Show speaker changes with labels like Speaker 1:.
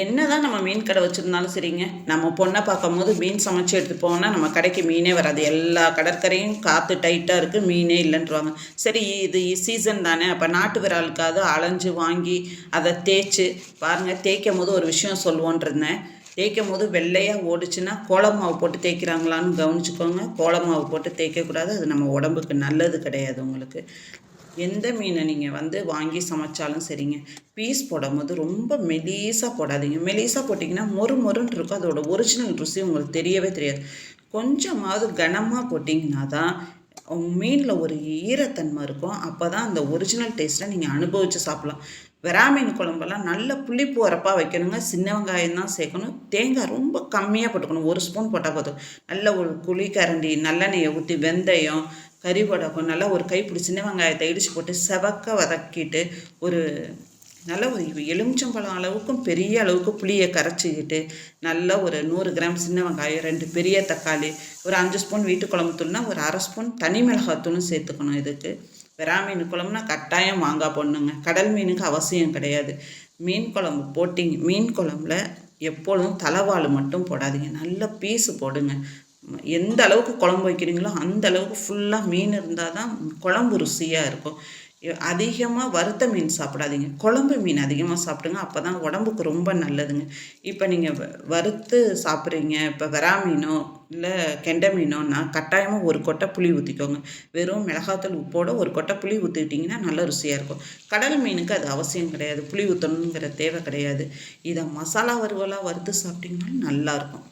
Speaker 1: என்ன தான் நம்ம மீன் கடை வச்சுருந்தாலும் சரிங்க. நம்ம பொண்ணை பார்க்கும்போது மீன் சமைச்சு எடுத்து போனால் நம்ம கடைக்கு மீனே வராது. எல்லா கடற்கரையும் காற்று டைட்டாக இருக்குது மீனே இல்லைன்றவாங்க. சரி இது சீசன் தானே. அப்போ நாட்டு விராலுக்காவது அலைஞ்சு வாங்கி அதை தேய்ச்சி பாருங்கள் தேய்க்கும் போது ஒரு விஷயம் சொல்லுவோன்றிருந்தேன் தேய்க்கும் போது வெள்ளையாக ஓடிச்சுன்னா கோலமாவு போட்டு தேய்க்கிறாங்களான்னு கவனிச்சுக்கோங்க. கோலமாவு போட்டு தேய்க்கக்கூடாது. அது நம்ம உடம்புக்கு நல்லது கிடையாது உங்களுக்கு. எந்த மீனை நீங்கள் வந்து வாங்கி சமைச்சாலும் சரிங்க. பீஸ் போடும்போது ரொம்ப மெலீஸாக போடாதீங்க. மெலீஸாக போட்டிங்கன்னா மொறு மொறுன்னு இருக்கும். அதோட ஒரிஜினல் ருசி உங்களுக்கு தெரியவே தெரியாது. கொஞ்சமாவது கனமாக போட்டிங்கன்னா தான் மீனில் ஒரு ஈரத்தன்மை இருக்கும். அப்போ தான் அந்த ஒரிஜினல் டேஸ்ட்டை நீங்கள் அனுபவித்து சாப்பிட்லாம். வெராமீன் குழம்பெல்லாம் நல்ல புளிப்பு உரப்பாக வைக்கணுங்க. சின்ன வெங்காயம் தான் சேர்க்கணும். தேங்காய் ரொம்ப கம்மியாக போட்டுக்கணும். ஒரு ஸ்பூன் போட்டால் போதும். நல்ல ஒரு குழிக்கரண்டி நல்லெண்ணெயை ஊற்றி வெந்தயம் கறிவடகம் நல்லா ஒரு கைப்பிடி சின்ன வெங்காயத்தை இடித்து போட்டு செவக்க வதக்கிட்டு ஒரு நல்ல ஒரு எலுமிச்சம்பழம் அளவுக்கும் பெரிய அளவுக்கு புளியை கரைச்சிக்கிட்டு நல்ல ஒரு நூறு கிராம் சின்ன வெங்காயம் ரெண்டு பெரிய தக்காளி ஒரு அஞ்சு ஸ்பூன் வீட்டு குழம்பு தூள்னா ஒரு அரை ஸ்பூன் தனி மிளகாத்தூளும் சேர்த்துக்கணும் இதுக்கு. வெறா மீன் குழம்புனா கட்டாயம் மாங்காய் போடணுங்க. கடல் மீனுக்கு அவசியம் கிடையாது. மீன் குழம்பு போட்டிங்க மீன் குழம்புல எப்பொழுதும் தலைவாள் மட்டும் போடாதீங்க. நல்ல பீஸு போடுங்க. எந்த அளவுக்கு குழம்பு வைக்கிறீங்களோ அந்த அளவுக்கு ஃபுல்லாக மீன் இருந்தால் தான் குழம்பு ருசியாக இருக்கும். அதிகமாக வறுத்த மீன் சாப்பிடாதீங்க. குழம்பு மீன் அதிகமாக சாப்பிடுங்க. அப்போ தான் உடம்புக்கு ரொம்ப நல்லதுங்க. இப்போ நீங்கள் வறுத்து சாப்பிட்றீங்க. இப்போ வெறா மீனோ இல்லை கெண்டை மீனோன்னா கட்டாயமாக ஒரு கொட்டை புளி ஊற்றிக்கோங்க வெறும் மிளகாத்தூள் உப்போட ஒரு கொட்டை புளி ஊற்றிக்கிட்டிங்கன்னா நல்ல ருசியாக இருக்கும். கடல் மீனுக்கு அது அவசியம் கிடையாது. புளி ஊற்றணுங்கிற தேவை கிடையாது. இதை மசாலா வறுவலாக வறுத்து சாப்பிட்டிங்கன்னா நல்லாயிருக்கும்